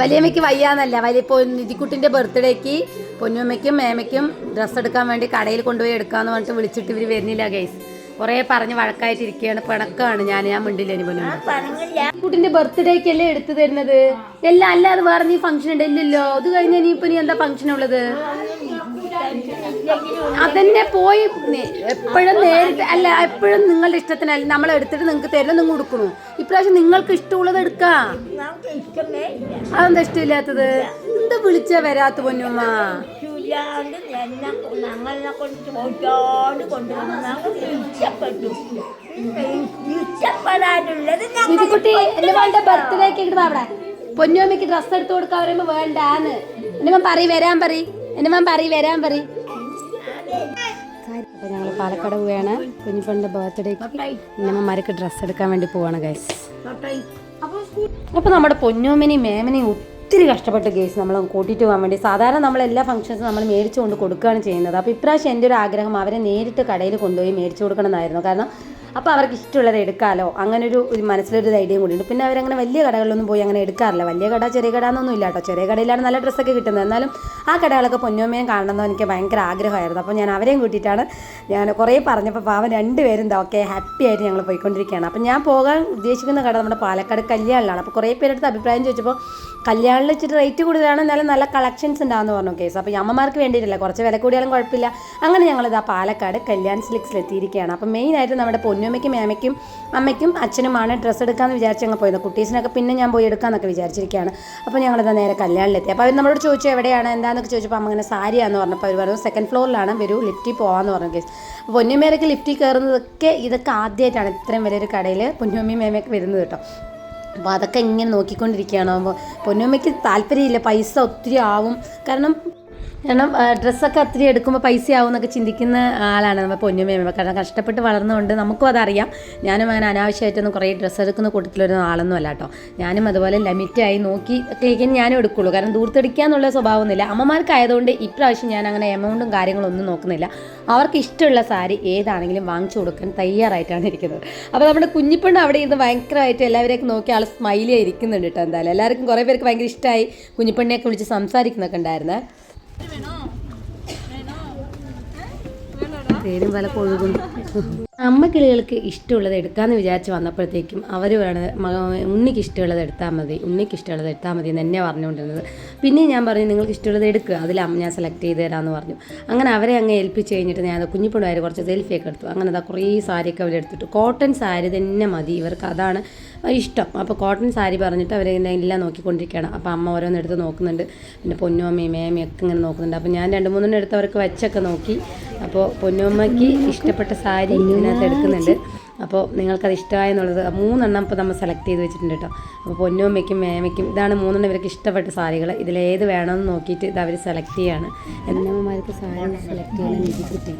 വലിയമ്മയ്ക്ക് വയ്യാന്നല്ല. വലിയ നിധിക്കുട്ടിന്റെ ബർത്ത്ഡേക്ക് പൊന്നുമ്മയ്ക്കും മേമയ്ക്കും ഡ്രസ്സ് എടുക്കാൻ വേണ്ടി കടയിൽ കൊണ്ടുപോയി എടുക്കാന്ന് പറഞ്ഞിട്ട് വിളിച്ചിട്ട് ഇവർ വരുന്നില്ല ഗൈസ് കുറേ പറഞ്ഞ് വഴക്കായിട്ടിരിക്കുകയാണ് പിണക്കാണ് ഞാൻ ഞാൻ മിണ്ടില്ല ഇനി പൊന്നു പറഞ്ഞില്ല. കുട്ടിന്റെ ബർത്ത്ഡേക്ക് അല്ലേ എടുത്തു തരുന്നത്? എല്ലാം അല്ലാതെ വേറെ നീ ഫംഗ്ഷൻ ഉണ്ട്. ഇല്ലല്ലോ. അത് കഴിഞ്ഞ നീ ഇപ്പൊ നീ എന്താ ഫംഗ്ഷൻ ഉള്ളത്? അതന്നെ പോയി എപ്പോഴും നേരിട്ട് അല്ല എപ്പോഴും നിങ്ങളുടെ ഇഷ്ടത്തിനല്ല. നമ്മൾ എടുത്തിട്ട് നിങ്ങൾക്ക് തരുന്ന നിങ്ങൾ കൊടുക്കണു. ഇപ്രാവശ്യം നിങ്ങൾക്ക് ഇഷ്ടമുള്ളത് എടുക്കാം. അതെന്താ ഇഷ്ടമില്ലാത്തത്? എന്താ വിളിച്ചാ വരാത്ത പൊന്നുമ്മ? ഇല്ലാണ്ട് ഞങ്ങളെ കൊണ്ട് ഡ്രസ്സ് എടുത്തു കൊടുക്കാൻ പറയുമ്പോ വേണ്ടാന്ന്. എന്നെ പറയും വരാൻ പറയും. എന്റെ മാം പറയും വരാൻ പറയും. അപ്പൊ ഞങ്ങൾ പാലക്കാട് പോവുകയാണ് കുഞ്ഞിപ്പണിന്റെ ബർത്ത്ഡേക്ക് ഇന്നമ്മമാർക്ക് ഡ്രസ്സ് എടുക്കാൻ വേണ്ടി പോവാണ് ഗൈസ് അപ്പോൾ നമ്മുടെ പൊന്നോമിനെയും മേമനെയും ഒത്തിരി കഷ്ടപ്പെട്ട് കേസ് നമ്മൾ കൂട്ടിയിട്ട് പോകാൻ വേണ്ടി. സാധാരണ നമ്മൾ എല്ലാ ഫംഗ്ഷൻസും നമ്മൾ മേടിച്ചു കൊണ്ട് കൊടുക്കുകയാണ് ചെയ്യുന്നത്. അപ്പോൾ ഇപ്രാവശ്യം എന്റെ ഒരു ആഗ്രഹം അവരെ നേരിട്ട് കടയിൽ കൊണ്ടുപോയി മേടിച്ചു കൊടുക്കണം എന്നായിരുന്നു കാരണം അപ്പോൾ അവർക്ക് ഇഷ്ടമുള്ളത് എടുക്കാമല്ലോ അങ്ങനൊരു ഒരു മനസ്സിലൊരു ധൈര്യം കൂടിയുണ്ട് പിന്നെ അവരങ്ങനെ വലിയ കടകളിലൊന്നും പോയി അങ്ങനെ എടുക്കാറില്ല. വലിയ കട ചെറിയ കട എന്നൊന്നും ഇല്ല കേട്ടോ. ചെറിയ കടയിലാണ് നല്ല ഡ്രസ്സൊക്കെ കിട്ടുന്നത്. എന്നാലും ആ കടകളൊക്കെ പൊന്നോമയും കാണണമെന്ന് എനിക്ക് ഭയങ്കര ആഗ്രഹമായിരുന്നു. അപ്പോൾ ഞാൻ അവരെയും കൂട്ടിയിട്ടാണ് ഞാൻ കുറേ പറഞ്ഞപ്പോൾ പാവം രണ്ടുപേരും എന്താ ഓക്കെ ഹാപ്പി ആയിട്ട് ഞങ്ങൾ പോയിക്കൊണ്ടിരിക്കുകയാണ്. അപ്പോൾ ഞാൻ പോകാൻ ഉദ്ദേശിക്കുന്ന കട നമ്മുടെ പാലക്കാട് കല്യാണിലാണ്. അപ്പോൾ കുറേ പേരെടുത്ത് അഭിപ്രായം ചോദിച്ചപ്പോൾ കല്യാണിൽ വെച്ചിട്ട് റേറ്റ് കൂടുതലാണ്. എന്നാലും നല്ല കളക്ഷൻസ് ഉണ്ടാകുമെന്ന് പറഞ്ഞു കേസ്. അപ്പോൾ ഈ അമ്മമാർക്ക് വേണ്ടിയിട്ടില്ല. കുറച്ച് വില കൂടിയാലും കുഴപ്പമില്ല. അങ്ങനെ ഞങ്ങളിത് ആ പാലക്കാട് കല്യാൺ സിലിക്സിൽ എത്തിയിരിക്കുകയാണ്. അപ്പോൾ മെയിനായിട്ട് നമ്മുടെ പൊന്നുമ്മയ്ക്കും മേമയ്ക്കും അമ്മയ്ക്കും അച്ഛനുമാണ് ഡ്രസ്സ് എടുക്കാമെന്ന് വിചാരിച്ച് ഞങ്ങൾ പോയത്. കുട്ടീസിനൊക്കെ പിന്നെ ഞാൻ പോയി എടുക്കാമെന്നൊക്കെ വിചാരിച്ചിരിക്കുകയാണ്. അപ്പോൾ ഞങ്ങളിതാ നേരെ കല്യാണിലെത്തി. അപ്പോൾ അവർ നമ്മളോട് ചോദിച്ചു എവിടെയാണ്? എന്താണെന്നൊക്കെ ചോദിച്ചപ്പോൾ അമ്മ അങ്ങനെ സാരിയാണെന്ന് പറഞ്ഞപ്പോൾ അവർ പറഞ്ഞു സെക്കൻഡ് ഫ്ലോറിലാണ് വരൂ ലിഫ്റ്റിൽ പോകാമെന്ന് പറഞ്ഞു കേസ് അപ്പോൾ പൊന്നുമ്മേരൊക്കെ ലിഫ്റ്റിൽ കയറുന്നതൊക്കെ ഇതൊക്കെ ആദ്യമായിട്ടാണ് ഇത്രയും വലിയൊരു കടയിൽ പൊന്നുമ്മയും മേമയൊക്കെ വരുന്നത് കേട്ടോ. അപ്പോൾ അതൊക്കെ ഇങ്ങനെ നോക്കിക്കൊണ്ടിരിക്കുകയാണ്. പൊന്നുമ്മയ്ക്ക് താല്പര്യമില്ല പൈസ ഒത്തിരി ആവും. കാരണം കാരണം ഡ്രസ്സൊക്കെ ഒത്തിരി എടുക്കുമ്പോൾ പൈസ ആവും എന്നൊക്കെ ചിന്തിക്കുന്ന ആളാണ് നമ്മൾ പൊന്നുമേമ. കാരണം കഷ്ടപ്പെട്ട് വളർന്നുകൊണ്ട് നമുക്കും അതറിയാം. ഞാനും അങ്ങനെ അനാവശ്യമായിട്ടൊന്നും കുറേ ഡ്രസ്സ് എടുക്കുന്ന കൂട്ടത്തിലൊരു ആളൊന്നും അല്ല കേട്ടോ. ഞാനും അതുപോലെ ലിമിറ്റായി നോക്കി ഒക്കെ ഞാനും എടുക്കുള്ളൂ. കാരണം ദൂർത്തെടുക്കുക എന്നുള്ള സ്വഭാവമൊന്നുമില്ല. അമ്മമാർക്കായതുകൊണ്ട് ഇപ്രാവശ്യം ഞാൻ അങ്ങനെ എമൗണ്ടും കാര്യങ്ങളൊന്നും നോക്കുന്നില്ല. അവർക്ക് ഇഷ്ടമുള്ള സാരി ഏതാണെങ്കിലും വാങ്ങിച്ചു കൊടുക്കാൻ തയ്യാറായിട്ടാണ് ഇരിക്കുന്നത്. അപ്പോൾ നമ്മുടെ കുഞ്ഞിപ്പെണ്ണ് അവിടെ ഇരുന്ന് ഭയങ്കരമായിട്ട് എല്ലാവരെയൊക്കെ നോക്കി ആൾ സ്മൈലി ഇരിക്കുന്നുണ്ട് കേട്ടോ എന്തായാലും. എല്ലാവർക്കും കുറേ പേർക്ക് ഭയങ്കര ഇഷ്ടമായി കുഞ്ഞിപ്പണ്ണിയൊക്കെ വിളിച്ച് സംസാരിക്കുന്നൊക്കെ ഉണ്ടായിരുന്നേ. പേരും പല കൊഴുകുന്നു. അമ്മ കിളികൾക്ക് ഇഷ്ടമുള്ളത് എടുക്കാമെന്ന് വിചാരിച്ച് വന്നപ്പോഴത്തേക്കും അവർ വേണത് ഉണ്ണിക്ക് ഇഷ്ടമുള്ളത് എടുത്താൽ മതി ഉണ്ണിക്ക് ഇഷ്ടമുള്ളത് എടുത്താൽ മതി എന്ന് തന്നെ പറഞ്ഞുകൊണ്ടിരുന്നത്. പിന്നെ ഞാൻ പറഞ്ഞു നിങ്ങൾക്ക് ഇഷ്ടമുള്ളത് എടുക്കുക അതിൽ അമ്മ ഞാൻ സെലക്ട് ചെയ്ത് തരാമെന്ന് പറഞ്ഞു. അങ്ങനെ അവരെ അങ്ങ് ഏൽപ്പിച്ച് കഴിഞ്ഞിട്ട് ഞാൻ കുഞ്ഞിപ്പിണ്ണായി കുറച്ച് സെൽഫിയൊക്കെ എടുത്തു. അങ്ങനെ അതാ കുറേ സാരിയൊക്കെ അവരെടുത്തിട്ട് കോട്ടൺ സാരി തന്നെ മതി ഇവർക്ക് അതാണ് ഇഷ്ടം. അപ്പോൾ കോട്ടൺ സാരി പറഞ്ഞിട്ട് ഇങ്ങനെ എല്ലാം നോക്കിക്കൊണ്ടിരിക്കുകയാണ്. അപ്പോൾ അമ്മ ഓരോന്ന് എടുത്ത് നോക്കുന്നുണ്ട്. പിന്നെ പൊന്നുമ്മയും മേമയും ഒക്കെ ഇങ്ങനെ നോക്കുന്നുണ്ട്. അപ്പോൾ ഞാൻ രണ്ട് മൂന്നെണ്ണം എടുത്ത് അവർക്ക് വെച്ചൊക്കെ നോക്കി. അപ്പോൾ പൊന്നുമ്മയ്ക്ക് ഇഷ്ടപ്പെട്ട സാരി ഇതിനകത്ത് എടുക്കുന്നുണ്ട്. അപ്പോൾ നിങ്ങൾക്കത് ഇഷ്ടമായെന്നുള്ളത് മൂന്നെണ്ണം ഇപ്പോൾ നമ്മൾ സെലക്ട് ചെയ്ത് വെച്ചിട്ടുണ്ട് കേട്ടോ. അപ്പോൾ പൊന്നുമ്മയ്ക്കും മേമയ്ക്കും ഇതാണ് മൂന്നെണ്ണം ഇവർക്ക് ഇഷ്ടപ്പെട്ട സാരികൾ ഇതിലേത് വേണമെന്ന് നോക്കിയിട്ട് ഇത് അവർ സെലക്ട് ചെയ്യാണ്. എന്നമ്മമാർക്ക് സാരി സെലക്ട് ചെയ്യാൻ എനിക്ക് കിട്ടി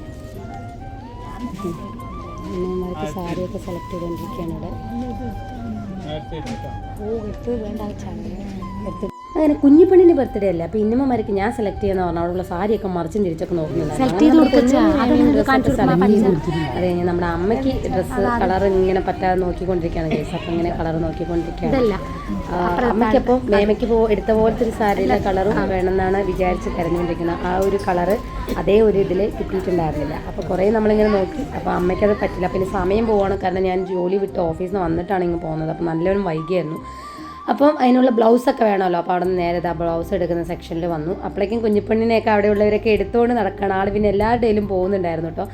എന്നമ്മമാർക്ക് സാരിയൊക്കെ സെലക്ട് ചെയ്തുകൊണ്ടിരിക്കുകയാണ് ഇവിടെ. ഓ എടുത്ത് വേണ്ട എടുത്ത് അങ്ങനെ കുഞ്ഞിപ്പെണ്ണിന്റെ ബർത്ത്ഡേ അല്ല? അപ്പൊ ഇന്നമ്മമാർക്ക് ഞാൻ സെലക്ട് ചെയ്യുന്ന പറഞ്ഞാൽ അവിടെയുള്ള സാരിയൊക്കെ മറിച്ചും തിരിച്ചൊക്കെ നോക്കുന്നുണ്ടായിരുന്നു അത് കഴിഞ്ഞ് നമ്മുടെ അമ്മയ്ക്ക് ഡ്രസ്സ് കളർ ഇങ്ങനെ പറ്റാതെ നോക്കിക്കൊണ്ടിരിക്കുകയാണ് കേസ്. അപ്പൊ ഇങ്ങനെ കളർ നോക്കിക്കൊണ്ടിരിക്കുകയാണ്. ആ, അമ്മയ്ക്കപ്പോൾ മേമയ്ക്ക് പോ എടുത്ത പോലത്തെ ഒരു സാരിയിലെ കളറും വേണമെന്നാണ് വിചാരിച്ച് തിരഞ്ഞുകൊണ്ടിരിക്കുന്നത് ആ ഒരു കളറ് അതേ ഒരു ഇതിൽ കിട്ടിയിട്ടുണ്ടായിരുന്നില്ല. അപ്പോൾ കുറേ നമ്മളിങ്ങനെ നോക്കി. അപ്പോൾ അമ്മയ്ക്കത് പറ്റില്ല. പിന്നെ സമയം പോവാണ്. കാരണം ഞാൻ ജോലി വിട്ട് ഓഫീസിൽ നിന്ന് വന്നിട്ടാണ് ഇങ്ങ് പോകുന്നത്. അപ്പോൾ നല്ലവരും വൈകിയായിരുന്നു. അപ്പം അതിനുള്ള ബ്ലൗസൊക്കെ വേണമല്ലോ. അപ്പോൾ അവിടെ നിന്ന് നേരെ ബ്ലൗസ് എടുക്കുന്ന സെക്ഷനിൽ വന്നു. അപ്പോഴേക്കും കുഞ്ഞിപ്പെണ്ണിനെയൊക്കെ അവിടെയുള്ളവരൊക്കെ എടുത്തുകൊണ്ട് നടക്കണം ആൾ പിന്നെ എല്ലാവരുടെയിലും പോകുന്നുണ്ടായിരുന്നു കേട്ടോ.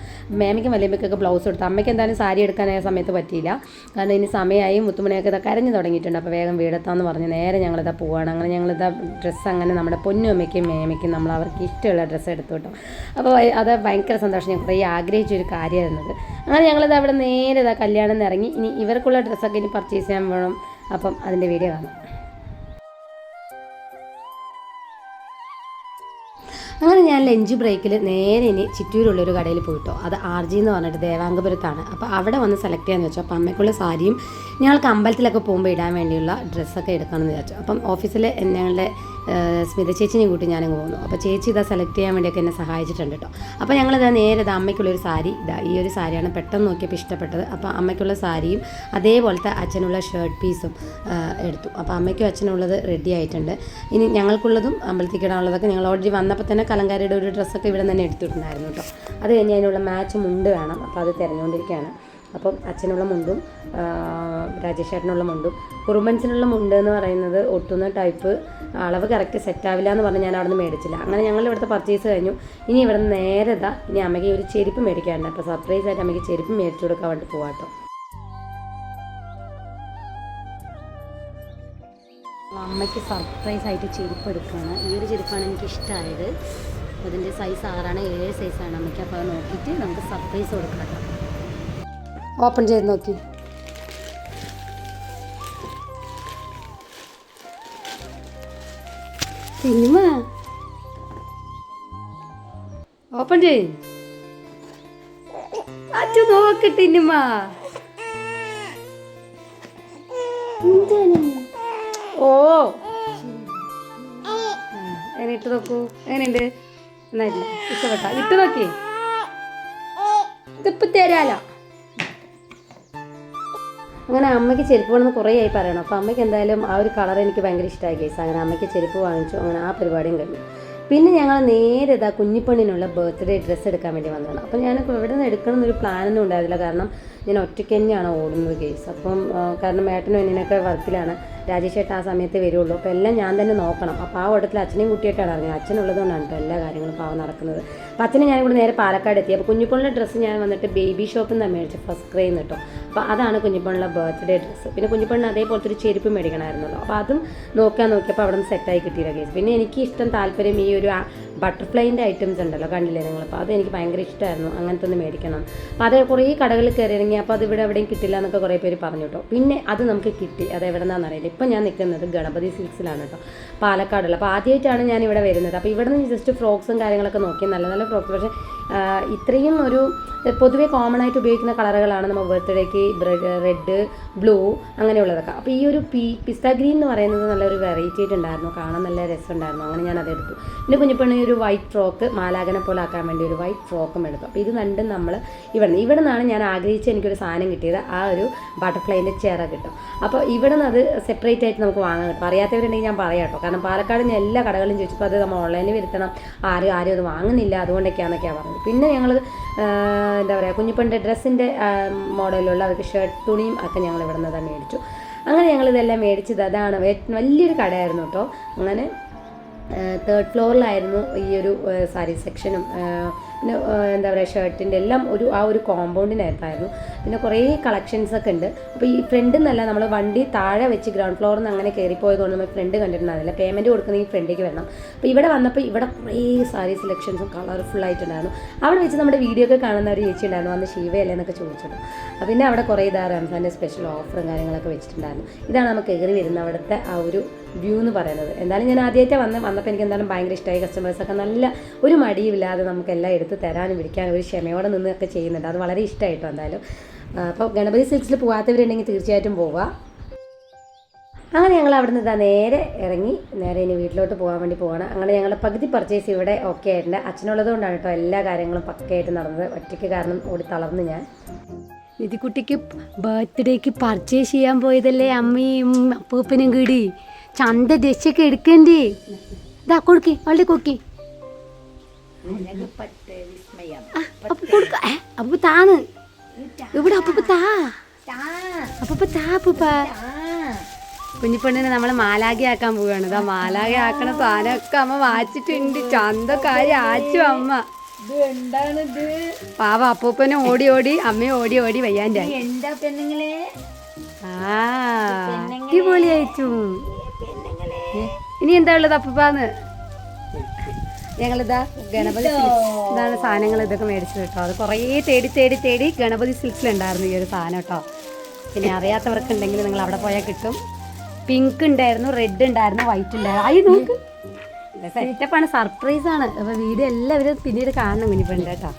മേമയ്ക്കും വലിയമ്മയ്ക്കൊക്കെ ബ്ലൗസ് എടുത്തു അമ്മയ്ക്ക് എന്തായാലും സാരി എടുക്കാനായ സമയത്ത് പറ്റിയില്ല. കാരണം ഇനി സമയമായി മുത്തുമണിയൊക്കെ ഇതാ കരഞ്ഞു തുടങ്ങിയിട്ടുണ്ട്. അപ്പോൾ വേഗം വീടെത്താന്ന് പറഞ്ഞ് നേരെ ഞങ്ങളിതാ പോവാണ്. അങ്ങനെ ഞങ്ങളിതാ ഡ്രസ്സ് അങ്ങനെ നമ്മുടെ പൊന്നുമ്മയ്ക്കും മേമയ്ക്കും നമ്മൾ അവർക്ക് ഇഷ്ടമുള്ള ഡ്രസ്സ് എടുത്തു കേട്ടോ. അപ്പോൾ അത് ഭയങ്കര സന്തോഷം. ഞാൻ കുറേ ആഗ്രഹിച്ചൊരു കാര്യമായിരുന്നത് അങ്ങനെ ഞങ്ങളിത് അവിടെ നേരെ ഇതാ കല്യാണം ഇറങ്ങി. ഇനി ഇവർക്കുള്ള ഡ്രസ്സൊക്കെ ഇനി പർച്ചേസ് ചെയ്യാൻ വേണം. അപ്പം അതിന്റെ വീഡിയോ കാണാം. അങ്ങനെ ഞാൻ ലഞ്ച് ബ്രേക്കിൽ നേരെ ഇനി ചിറ്റൂരുള്ള ഒരു കടയിൽ പോയിട്ടോ. അത് ആർ ജി എന്ന് പറഞ്ഞിട്ട് ദേവാംഗപുരത്താണ്. അപ്പോൾ അവിടെ വന്ന് സെലക്ട് ചെയ്യാമെന്ന് വെച്ചു. അപ്പോൾ അമ്മയ്ക്കുള്ള സാരിയും ഞങ്ങൾക്ക് അമ്പലത്തിലൊക്കെ പോകുമ്പോൾ ഇടാൻ വേണ്ടിയുള്ള ഡ്രസ്സൊക്കെ എടുക്കാമെന്ന് വിചാരിച്ചു. അപ്പം ഓഫീസിൽ ഞങ്ങളുടെ സ്മിത ചേച്ചിനെയും കൂട്ടി ഞാനങ്ങ് പോകുന്നു അപ്പോൾ ചേച്ചി ഇതാ സെലക്ട് ചെയ്യാൻ വേണ്ടിയൊക്കെ എന്നെ സഹായിച്ചിട്ടുണ്ട് കേട്ടോ അപ്പോൾ ഞങ്ങളിതാ നേരെ ഇതാ അമ്മയ്ക്കുള്ളൊരു സാരി ഇതാ ഈ ഒരു സാരിയാണ് പെട്ടെന്ന് നോക്കിയപ്പോൾ ഇഷ്ടപ്പെട്ടത്. അപ്പോൾ അമ്മയ്ക്കുള്ള സാരിയും അതേപോലത്തെ അച്ഛനുള്ള ഷർട്ട് പീസും എടുത്തു. അപ്പോൾ അമ്മയ്ക്കും അച്ഛനുള്ളത് റെഡി ആയിട്ടുണ്ട്. ഇനി ഞങ്ങൾക്കുള്ളതും അമ്പലത്തേക്ക് ഇടാനുള്ളതൊക്കെ ഞങ്ങൾ ഓൾറെഡി വന്നപ്പോൾ തന്നെ കലങ്കാരിയുടെ ഒരു ഡ്രസ്സൊക്കെ ഇവിടെ തന്നെ എടുത്തിട്ടുണ്ടായിരുന്നു കേട്ടോ അത് കഴിഞ്ഞ് അതിനുള്ള മാച്ച് മുണ്ട് വേണം. അപ്പോൾ അത് തിരഞ്ഞുകൊണ്ടിരിക്കുകയാണ്. അപ്പം അച്ഛനുള്ള മുണ്ടും രാജേഷ് ഏട്ടനുള്ള മുണ്ടും. കുറുമ്പൻസിനുള്ള മുണ്ട് എന്ന് പറയുന്നത് ഒട്ടുന്ന ടൈപ്പ് അളവ് കറക്റ്റ് സെറ്റ് ആവില്ല എന്ന് പറഞ്ഞ് ഞാൻ അവിടെ നിന്ന് മേടിച്ചില്ല. അങ്ങനെ ഞങ്ങൾ ഇവിടുത്തെ പർച്ചേസ് കഴിഞ്ഞു. ഇനി ഇവിടെ നിന്ന് നേരെ ഇനി അമ്മയ്ക്ക് ഒരു ചെരുപ്പ് മേടിക്കാറുണ്ട് അപ്പോൾ സർപ്രൈസ് ആയിട്ട് അമ്മയ്ക്ക് ചെരുപ്പ് മേടിച്ചു കൊടുക്കാൻ വേണ്ടി പോവാട്ടോ അമ്മയ്ക്ക് സർപ്രൈസ് ആയിട്ട് ചെരുപ്പ് എടുക്കുകയാണ് ഈ ഒരു ചെരുപ്പാണ് എനിക്ക് ഇഷ്ടമായത് അതിന്റെ സൈസ് ആറാണ് ഏഴ് സൈസാണ് അമ്മയ്ക്ക്. അപ്പോൾ നോക്കിയിട്ട് നമുക്ക് സർപ്രൈസ് കൊടുക്കാം ഓപ്പൺ ചെയ്ത് നോക്കി. സിനിമ? ഓപ്പൺ ചെയ് അച്ഛ നോക്കട്ടെ ഇനിമ ഓ. എങ്ങനെ ഇട്ട് നോക്കൂ? എങ്ങനെയുണ്ട്? നന്നായില്ല ഇഷ്ടപ്പെട്ട. ഇട്ട് നോക്കി ഇതിപ്പോ തരാലോ. അങ്ങനെ അമ്മയ്ക്ക് ചെരുപ്പ് വേണമെന്ന് കുറേ ആയി പറയണം. അപ്പോൾ അമ്മയ്ക്ക് എന്തായാലും ആ ഒരു കളർ എനിക്ക് ഭയങ്കര ഇഷ്ടമായി കേസ് അങ്ങനെ അമ്മയ്ക്ക് ചെരുപ്പ് വാങ്ങിച്ചു. അങ്ങനെ ആ പരിപാടിയും കഴിഞ്ഞു. പിന്നെ ഞങ്ങൾ നേരെ ഇതാ കുഞ്ഞിപ്പണ്ണിനുള്ള ബർത്ത്ഡേ ഡ്രസ്സ് എടുക്കാൻ വേണ്ടി വന്നതാണ്. അപ്പോൾ ഞാൻ ഇവിടെ നിന്ന് എടുക്കണം എന്നൊരു പ്ലാനൊന്നും ഉണ്ടായിരുന്നില്ല. കാരണം ഞാൻ ഒറ്റയ്ക്ക് തന്നെയാണ് ഓടുന്നത് കേസ് അപ്പം കാരണം ഏട്ടനും എന്നിനൊക്കെ വർക്കിലാണ് രാജേഷ് ഏട്ടൻ ആ സമയത്ത് വരുള്ളൂ. അപ്പോൾ എല്ലാം ഞാൻ തന്നെ നോക്കണം. അപ്പോൾ ആ ഓട്ടത്തിൽ അച്ഛനെയും കുട്ടിയായിട്ടാണ് ഇറങ്ങിയത് അച്ഛനുള്ളതുകൊണ്ടാണ് കേട്ടോ എല്ലാ കാര്യങ്ങളും പാവം നടക്കുന്നത്. അപ്പോൾ അച്ഛനെ ഇവിടെ നേരെ പാലക്കാട് എത്തി. അപ്പോൾ കുഞ്ഞിപ്പോളിന്റെ ഡ്രസ്സ് ഞാൻ വന്നിട്ട് ബേബി ഷോപ്പിൽ നിന്നാണ് മേടിച്ചത്. ഫസ്റ്റ് ക്രൈന്ന് കേട്ടോ. അപ്പോൾ അതാണ് കുഞ്ഞിപ്പണ്ണിലെ ബർത്ത്ഡേ ഡ്രസ്സ്. പിന്നെ കുഞ്ഞിപ്പോളിന് അതേപോലത്തെ ഒരു ചെരുപ്പ് മേടിക്കണമായിരുന്നല്ലോ. അപ്പോൾ അതും നോക്കാൻ നോക്കിയപ്പോൾ അവിടെ നിന്ന് സെറ്റായി കിട്ടിയില്ല കേസ് പിന്നെ എനിക്ക് ഇഷ്ടം താല്പര്യം ഈ ഒരു ബട്ടർഫ്ലൈന്റെ ഐറ്റംസ് ഉണ്ടല്ലോ കണ്ടില്ലേ നിങ്ങൾ? അപ്പോൾ അത് എനിക്ക് ഭയങ്കര ഇഷ്ടമായിരുന്നു. അങ്ങനത്തെ ഒന്ന് മേടിക്കണം. അപ്പോൾ അതേ കുറേ കടകളിൽ കയറി ഇറങ്ങി അപ്പോൾ അത് ഇവിടെ എവിടെയും കിട്ടില്ല എന്നൊക്കെ കുറേ പേര് പറഞ്ഞു കേട്ടോ. പിന്നെ അത് നമുക്ക് കിട്ടി. അത് എവിടെ നിന്നാണെന്ന് അറിയില്ല. ഇപ്പം ഞാൻ നിൽക്കുന്നത് ഗണപതി സിൽക്സിലാണ് കേട്ടോ. പാലക്കാടുള്ള. അപ്പോൾ ആദ്യമായിട്ടാണ് ഞാൻ ഇവിടെ വരുന്നത്. അപ്പോൾ ഇവിടെ നിന്ന് ജസ്റ്റ് ഫ്രോക്സും കാര്യങ്ങളൊക്കെ നോക്കി. നല്ല നല്ല ഫ്രോക്സ്. പക്ഷേ ഇത്രയും ഒരു പൊതുവേ കോമൺ ആയിട്ട് ഉപയോഗിക്കുന്ന കളറുകളാണ് നമ്മൾ ബർത്ത്ഡേക്ക് റെഡ് ബ്ലൂ അങ്ങനെയുള്ളതൊക്കെ. അപ്പോൾ ഈ ഒരു പി പിസ്ത ഗ്രീൻ എന്ന് പറയുന്നത് നല്ലൊരു വെറൈറ്റി ആയിട്ട് ഉണ്ടായിരുന്നു. കാണാൻ നല്ല രസമുണ്ടായിരുന്നു. അങ്ങനെ ഞാൻ അതെടുത്തു പിന്നെ കുഞ്ഞിപ്പെണ്ണി ഒരു വൈറ്റ് ഫ്രോക്ക് മാലാകനെ പോലെ ആക്കാൻ വേണ്ടി ഒരു വൈറ്റ് ഫ്രോക്കും എടുത്തു. അപ്പോൾ ഇത് രണ്ടും നമ്മൾ ഇവിടെ നിന്ന് ഇവിടെ നിന്നാണ് ഞാൻ ആഗ്രഹിച്ച് എനിക്കൊരു സാധനം കിട്ടിയത്. ആ ഒരു ബട്ടർഫ്ലൈന്റെ ചിറ കിട്ടും. അപ്പോൾ ഇവിടെ നിന്ന് അത് സെപ്പറേറ്റ് ആയിട്ട് നമുക്ക് വാങ്ങാൻ കിട്ടും അറിയാത്തവരുണ്ടെങ്കിൽ ഞാൻ പറയാം കേട്ടോ. കാരണം പാലക്കാട് ഞാൻ എല്ലാ കടകളിലും ചോദിച്ചപ്പോൾ അത് നമ്മൾ ഓൺലൈനിൽ വരുത്തണം ആരും ആരും അത് വാങ്ങുന്നില്ല. അതുകൊണ്ടൊക്കെയാണെന്നൊക്കെയാണ് പറഞ്ഞത്. പിന്നെ ഞങ്ങൾ എന്താ പറയുക കുഞ്ഞിപ്പന്റെ ഡ്രസ്സിന്റെ മോഡലുള്ള അവർക്ക് ഷർട്ട് തുണിയും ഒക്കെ ഞങ്ങൾ ഇവിടെ നിന്ന് തന്നെ മേടിച്ചു. അങ്ങനെ ഞങ്ങളിതെല്ലാം മേടിച്ചത് അതാണ് വലിയൊരു കടയായിരുന്നു കേട്ടോ. അങ്ങനെ തേർഡ് ഫ്ലോറിലായിരുന്നു ഈ ഒരു സാരി സെക്ഷനും പിന്നെ എന്താ പറയുക ഷർട്ടിന്റെ എല്ലാം ഒരു ആ ഒരു കോമ്പൗണ്ടിനകത്തായിരുന്നു പിന്നെ കുറേ കളക്ഷൻസ് ഒക്കെ ഉണ്ട്. അപ്പോൾ ഈ ഫ്രണ്ട് എന്നല്ല നമ്മൾ വണ്ടി താഴെ വെച്ച് ഗ്രൗണ്ട് ഫ്ലോറിൽ നിന്ന് അങ്ങനെ കയറിപ്പോയതുകൊണ്ട് നമ്മൾ ഫ്രണ്ട് കണ്ടിട്ടുണ്ടായിരുന്നില്ല പേയ്മെന്റ് കൊടുക്കുന്ന ഈ ഫ്രണ്ടിലേക്ക് വരണം. അപ്പോൾ ഇവിടെ വന്നപ്പോൾ ഇവിടെ കുറേ സാരി സെലക്ഷൻസും കളർഫുൾ ആയിട്ടുണ്ടായിരുന്നു. അവിടെ വെച്ച് നമ്മുടെ വീഡിയോ ഒക്കെ കാണുന്ന ഒരു ചേച്ചി ഉണ്ടായിരുന്നു അന്ന് ശിവയല്ലേ എന്നൊക്കെ ചോദിച്ചിട്ടു അപ്പോൾ പിന്നെ അവിടെ കുറേ ഇതാ റംസാന്റെ സ്പെഷ്യൽ ഓഫറും കാര്യങ്ങളൊക്കെ വെച്ചിട്ടുണ്ടായിരുന്നു. ഇതാണ് നമുക്ക് കയറി വരുന്ന അവിടുത്തെ ആ ഒരു വ്യൂ എന്ന് പറയുന്നത്. എന്തായാലും ഞാൻ ആദ്യമായിട്ട് വന്ന് വന്നപ്പോൾ എനിക്ക് എന്തായാലും ഭയങ്കര ഇഷ്ടമായി കസ്റ്റമേഴ്സൊക്കെ നല്ല ഒരു മടിയുമില്ലാതെ നമുക്കെല്ലാം എടുത്ത് തരാനും പിടിക്കാനും ഒരു ക്ഷമയോടെ നിന്നൊക്കെ ചെയ്യുന്നുണ്ട്. അത് വളരെ ഇഷ്ടമായിട്ടോ എന്തായാലും. അപ്പോൾ ഗണപതി സിൽക്സിൽ പോകാത്തവരുണ്ടെങ്കിൽ തീർച്ചയായിട്ടും പോവുക അങ്ങനെ ഞങ്ങൾ അവിടെ നിന്ന് നേരെ ഇറങ്ങി നേരെ ഇനി വീട്ടിലോട്ട് പോകാൻ വേണ്ടി പോവാണ്. അങ്ങനെ ഞങ്ങളുടെ പകുതി പർച്ചേസ് ഇവിടെ ഓക്കെ ആയിട്ടുണ്ട്. അച്ഛനുള്ളത് കൊണ്ടാണ് കേട്ടോ എല്ലാ കാര്യങ്ങളും പക്കയായിട്ട് നടന്നത്. ഒറ്റയ്ക്ക് കാരണം ഓടി തളർന്ന് ഞാൻ. നിധിക്കുട്ടിക്ക് ബർത്ത്ഡേക്ക് പർച്ചേസ് ചെയ്യാൻ പോയതല്ലേ അമ്മയും അപ്പൂപ്പനും കൂടി? ചന്ത ദശയൊക്കെ എടുക്കണ്ടേ? ഇതാ കൊടുക്കി വളരെ കൊടുക്കി. അപ്പൊ കൊടുക്ക. ഏ, അപ്പൂപ്പ താന്ന്. ഇവിടെ അപ്പൊ താ? അപ്പൊ താ അപ്പൂപ്പ. കുഞ്ഞിപ്പെണ്ണിനെ നമ്മളെ മാലാഖയാക്കാൻ പോവുകയാണ്. ഇതാ മാലാകെ ആക്കണ സാധനമൊക്കെ അമ്മ വാച്ചിട്ടുണ്ട്. ചന്തക്കാരി ആച്ചു അമ്മ. പാവ അപ്പൂപ്പനെ ഓടി ഓടി അമ്മയെ ഓടി ഓടി വയ്യാന്റെ എന്താ പെണ്ണുങ്ങളെ? ആ അടിപൊളിയായിട്ടു. അയച്ചു ഇനി എന്താ ഉള്ളത് അപ്പപ്പാന്ന്? ഞങ്ങളിതാ ഗണപതി ഇതാണ് സാധനങ്ങൾ ഇതൊക്കെ മേടിച്ചത് കേട്ടോ. അത് കുറേ തേടി തേടി തേടി ഗണപതി സിൽക്സിലുണ്ടായിരുന്നു ഈ ഒരു സാധനം കേട്ടോ. പിന്നെ അറിയാത്തവർക്കുണ്ടെങ്കിൽ നിങ്ങൾ അവിടെ പോയാൽ കിട്ടും. പിങ്ക് ഉണ്ടായിരുന്നു റെഡ് ഉണ്ടായിരുന്നു വൈറ്റ് ഉണ്ടായിരുന്നു. അയ്യോ നോക്ക്. സെറ്റപ്പാണ് സർപ്രൈസ് ആണ് അപ്പൊ വീഡിയോ എല്ലാവരും പിന്നീട് കാണണം കുഞ്ഞിപ്പെണ്ണ് കേട്ടോ.